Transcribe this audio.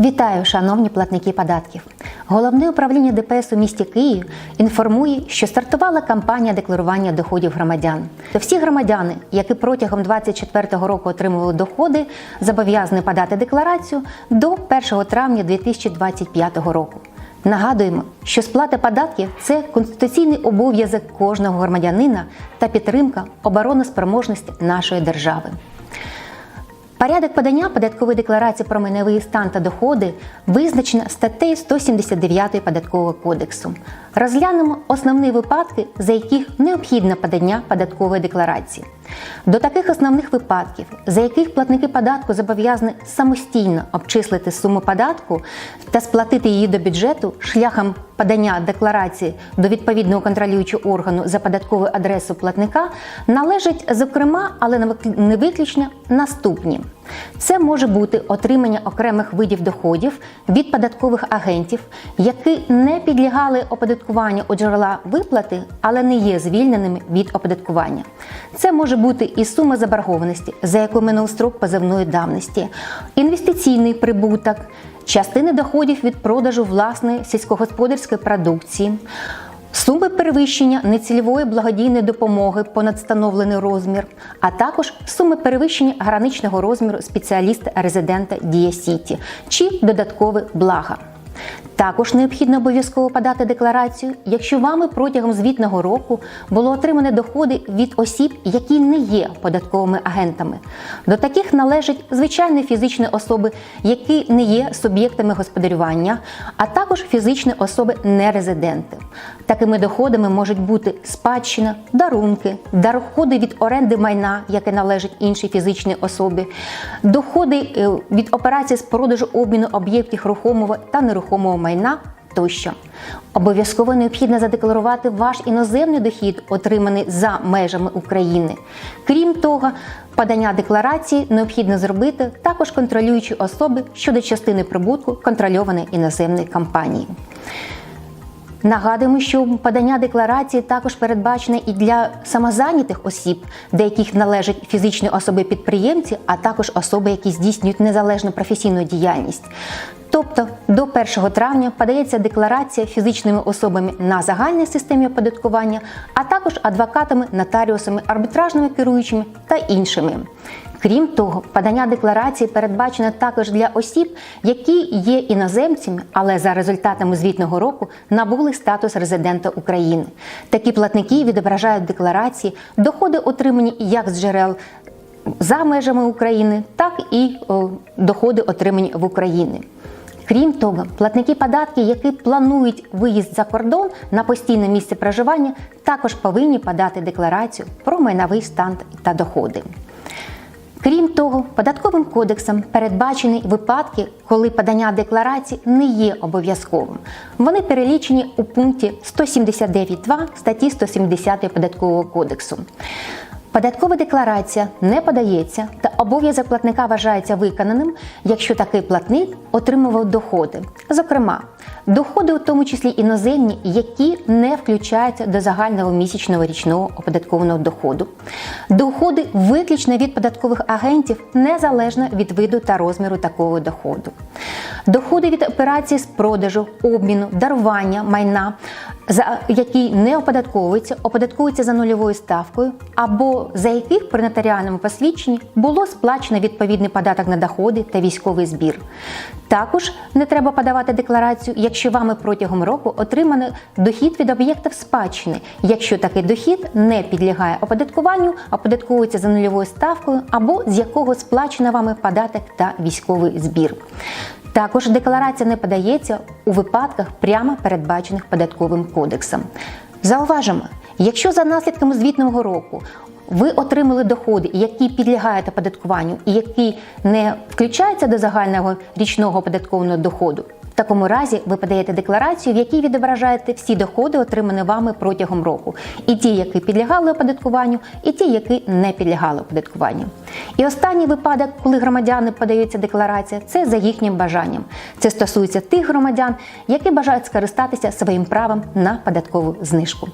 Вітаю, шановні платники податків. Головне управління ДПС у місті Київ інформує, що стартувала кампанія декларування доходів громадян. То всі громадяни, які протягом 2024 року отримували доходи, зобов'язані подати декларацію до 1 травня 2025 року. Нагадуємо, що сплата податків це конституційний обов'язок кожного громадянина та підтримка обороноспроможності нашої держави. Порядок подання податкової декларації про майновий стан та доходи визначено статтею 179 Податкового кодексу. Розглянемо основні випадки, за яких необхідне подання податкової декларації. До таких основних випадків, за яких платники податку зобов'язані самостійно обчислити суму податку та сплатити її до бюджету шляхом подання декларації до відповідного контролюючого органу за податковою адресою платника, належать, зокрема, але не виключно наступні. Це може бути отримання окремих видів доходів від податкових агентів, які не підлягали оподаткуванню у джерела виплати, але не є звільненими від оподаткування. Це може бути і сума заборгованості, за яку минув строк позовної давності, інвестиційний прибуток, частини доходів від продажу власної сільськогосподарської продукції. Суми перевищення нецільової благодійної допомоги понад встановлений розмір, а також суми перевищення граничного розміру спеціаліста-резидента Дія Сіті чи додаткове блага. Також необхідно обов'язково подати декларацію, якщо вами протягом звітного року було отримане доходи від осіб, які не є податковими агентами. До таких належать звичайні фізичні особи, які не є суб'єктами господарювання, а також фізичні особи нерезиденти. Такими доходами можуть бути спадщина, дарунки, доходи від оренди майна, яке належить іншій фізичній особі, доходи е, від операцій з продажу обміну об'єктів рухомого та нерухомого майна тощо. Обов'язково необхідно задекларувати ваш іноземний дохід, отриманий за межами України. Крім того, подання декларації необхідно зробити також контролюючі особи щодо частини прибутку контрольованої іноземної компанії. Нагадуємо, що подання декларації також передбачене і для самозайнятих осіб, до яких належать фізичні особи-підприємці, а також особи, які здійснюють незалежну професійну діяльність. Тобто до 1 травня подається декларація фізичними особами на загальній системі оподаткування, а також адвокатами, нотаріусами, арбітражними керуючими та іншими. Крім того, подання декларації передбачено також для осіб, які є іноземцями, але за результатами звітного року набули статус резидента України. Такі платники відображають декларації, доходи отримані як з джерел за межами України, так і о, доходи отримані в Україні. Крім того, платники податків, які планують виїзд за кордон на постійне місце проживання, також повинні подати декларацію про майновий стан та доходи. Крім того, податковим кодексом передбачені випадки, коли подання декларації не є обов'язковим. Вони перелічені у пункті 179.2 статті 170 податкового кодексу. Податкова декларація не подається та обов'язок платника вважається виконаним, якщо такий платник отримував доходи. Зокрема, доходи, у тому числі іноземні, які не включаються до загального місячного річного оподаткованого доходу, доходи виключно від податкових агентів незалежно від виду та розміру такого доходу, доходи від операцій з продажу, обміну, дарування майна, за які не оподатковуються, оподатковуються за нульовою ставкою, або за яких при нотаріальному посвідченні було сплачено відповідний податок на доходи та військовий збір. Також не треба подавати декларацію, якщо вами протягом року отримано дохід від об'єктів спадщини, якщо такий дохід не підлягає оподаткуванню, оподатковується за нульовою ставкою, або з якого сплачено вами податок та військовий збір. Також декларація не подається у випадках прямо передбачених податковим кодексом. Зауважимо, якщо за наслідками звітного року ви отримали доходи, які підлягають оподаткуванню і які не включаються до загального річного оподаткованого доходу, в такому разі ви подаєте декларацію, в якій відображаєте всі доходи, отримані вами протягом року, і ті, які підлягали оподаткуванню, і ті, які не підлягали оподаткуванню. І останній випадок, коли громадяни подаються декларація, це за їхнім бажанням. Це стосується тих громадян, які бажають скористатися своїм правом на податкову знижку.